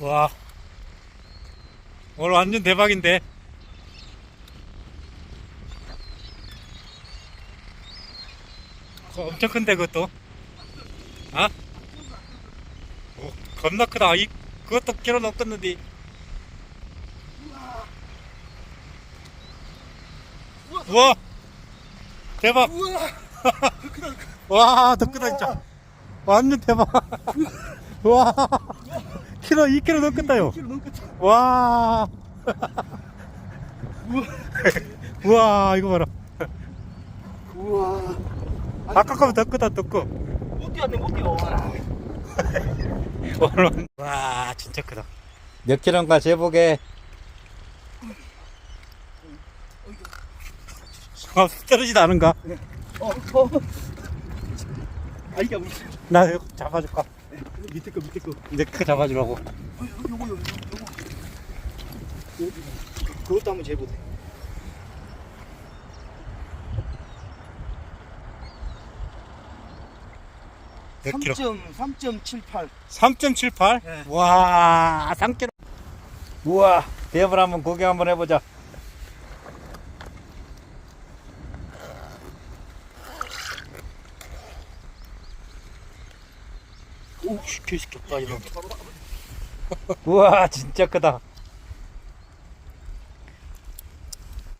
와. 오늘 완전 대박인데. 엄청 큰데 그것도. 아? 오, 겁나 크다. 이 그것도 키로 넘겠는데. 우와. 대박. 우와 크다 와, 더 크다 진짜. 완전 대박. 와. 키로 2kg 넘겠다요. 1kg 넘겠다 와. 우와, 이거 봐라. 우와 아까 거보다 더 크다, 더 커. 못 뛰었네 못 뛰어 와, 진짜 크다. 몇 킬로인가 재보게. 아, 떨어지지 않은가? 어, 어. 아 이게 우리 나 이거 잡아줄까? 밑에 거 밑에 거 내크 잡아주라고. 어, 요거 요거 요거 요거 그것도 한번 재보세 몇 킬로? 3.3.78 3.78? 네. 와, 3kg. 우와, 대물 한번 구경 한번 해보자. 오씨 개새끼 나 이거 우와, 진짜 크다.